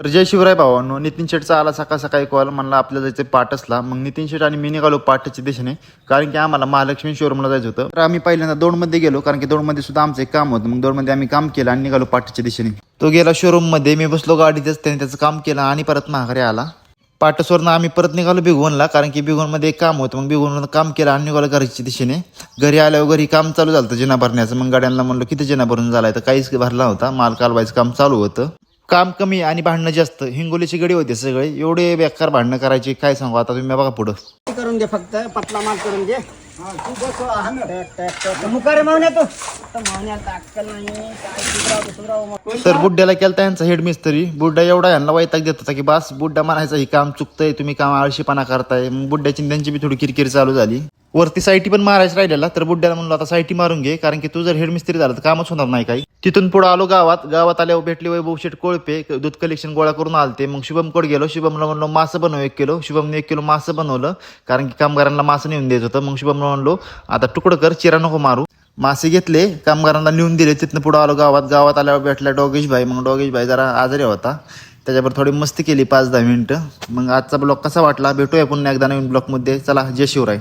तर जय शिवराय भावांनो नितीन शेटचा आला सकाळ सकाळी कॉल म्हणला आपल्याला जायचं पाटसला मग नितीन शेट आणि मी निघालो पाटच्या दिशेने कारण की आम्हाला महालक्ष्मी शोरूमला जायचं होतं. तर आम्ही पहिल्यांदा दोनमध्ये गेलो कारण की दोनमध्ये सुद्धा आमचं एक काम होतं. मग दोनमध्ये आम्ही काम केलं आणि निघालो पाटच्या दिशेने. तो गेला शोरूममध्ये मी बसलो गाडीतच त्याने त्याचं काम केलं आणि परत माघारी आला. पाटसवरनं आम्ही परत निघालो भिगवणला कारण की भिगवणमध्ये एक काम होतं. मग भिगवणला काम केलं आणि निघालो घरच्या दिशेने. घरी आल्यावर घरी काम चालू झालं होतं जिना भरण्याचं. मग गाड्यांना म्हणलं किती जिना भरून झालाय? तर काहीच भरला होता माल कालवायचं काम चालू होतं. काम कमी आणि भांडणं जास्त हिंगोलीची गडी होते सगळे. एवढे बेकार भांडणं करायची काय सांगू? आता तुम्ही बघा पुढं. करून दे फक्त पतला माल करून दे तर बुड्ड्याला केलता यांचा हेड मिस्त्री बुड्डा एवढा यांना वैताग देत होता की बस बुड्डा म्हणायचा ही काम चुकतंय तुम्ही काम आळशीपणा करताय. मग बुड्ड्याची त्यांची बी थोडी किरकिर चालू झाली. वरती साईटी पण मारायचं राहिलेला तर बुड्ड्याला म्हणलो आता साईटी मारून घे कारण की तू जर हेडमिस्त्री झाला तर कामच होणार नाही काही. तिथून पुढे आलो गावात. गावात आल्यावर भेटले वैभव शेट कोळपे दूध कलेक्शन गोळा करून आलते. मग शुभमकडे गेलो. शुभमला म्हणलो मासं बनव एक किलो. शुभमने एक किलो मासं बनवलं कारण की कामगारांना मासं नेऊन द्यायचं होतं. मग शुभमला म्हणलो आता तुकडं कर चिरा नको मारू. मासे घेतले कामगारांना नेऊन दिले. तिथनं पुढं आलो गावात. गावात आल्यावर भेटला डॉगेश भाई. मग डॉगेश भाई जरा आजारी होता. त्याच्यावर थोडी मस्ती केली पाच दहा मिनिटं. मग आजचा ब्लॉग कसा वाटला? भेटूया पुन्हा एकदा नवीन ब्लॉगमध्ये. चला जय शिवराय.